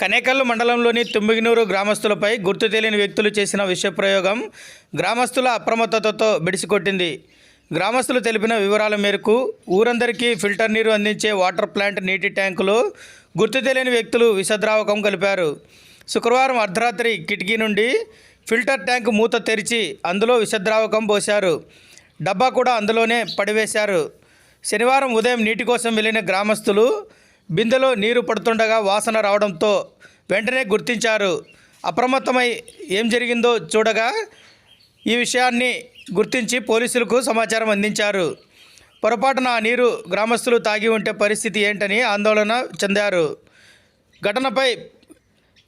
కనేకల్లు మండలంలోని తుమ్మిగినూరు గ్రామస్తులపై గుర్తు తెలియని వ్యక్తులు చేసిన విషప్రయోగం గ్రామస్తుల అప్రమత్తతతో బెడిసికొట్టింది. గ్రామస్తులు తెలిపిన వివరాల మేరకు ఊరందరికీ ఫిల్టర్ నీరు అందించే వాటర్ ప్లాంట్ నీటి ట్యాంకులో గుర్తు తెలియని వ్యక్తులు విషద్రావకం కలిపారు. శుక్రవారం అర్ధరాత్రి కిటికీ నుండి ఫిల్టర్ ట్యాంక్ మూత తెరిచి అందులో విషద్రావకం పోశారు. డబ్బా కూడా అందులోనే పడివేశారు. శనివారం ఉదయం నీటి కోసం వెళ్ళిన గ్రామస్తులు బిందెలో నీరు పడుతుండగా వాసన రావడంతో వెంటనే గుర్తించారు. అప్రమత్తమై ఏం జరిగిందో చూడగా ఈ విషయాన్ని గుర్తించి పోలీసులకు సమాచారం అందించారు. పొరపాటున ఆ నీరు గ్రామస్తులు తాగి ఉంటే పరిస్థితి ఏంటని ఆందోళన చెందారు. ఘటనపై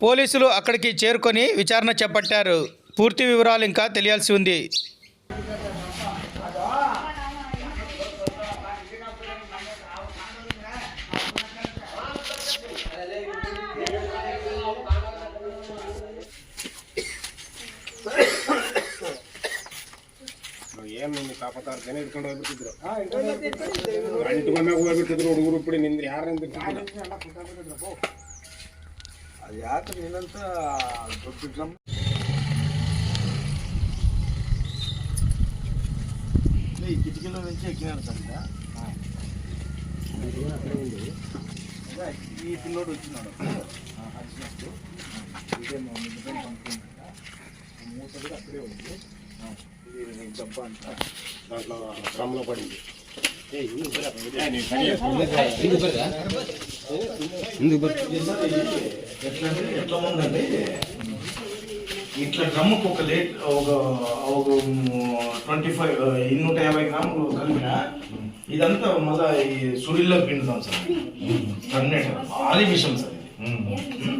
పోలీసులు అక్కడికి చేరుకొని విచారణ చేపట్టారు. పూర్తి వివరాలు ఇంకా తెలియాల్సి ఉంది. ಏನ್ ನಿಮ್ಗೆ ತಾಪತಾರ ಜನ ಹಿಡ್ಕೊಂಡು ಹೋಗ್ಬಿಟ್ಟಿದ್ರು ಗಂಟು ಮನೆ ಹೋಗ್ಬಿಟ್ಟಿದ್ರು ಹುಡುಗರು ಇಪ್ಪಡಿ ನಿಂದ್ರೆ ಯಾರು ನಿಂದಿರ್ತಿದ್ರು ಅದು ಯಾಕೆ ನೀನಂತ ದೊಡ್ಡ ಡ್ರಮ್ ఈ కిటికీలో నుంచి ఎక్కినాడు సార్ ఇంకా. అదే, ఈ పిల్లోడు వచ్చినాడు అరిచినట్టు ఇదేమో నిజం పంపుకుంటా మూత కూడా అక్కడే ఉంది ఇది డబ్బా దాంట్లో డ్రమ్లో పడింది ఎట్లా ఉందండి ఇట్లా డ్రమ్ముకు ఒక లేట్ ఒక ఒక ట్వంటీ ఫైవ్ ఇన్నూట యాభై గ్రాములు కలిపిన ఇదంతా మళ్ళా ఈ సుడిల్లో పిండుతాం సార్. టర్నేట్ భారీ విషయం సార్ ఇది.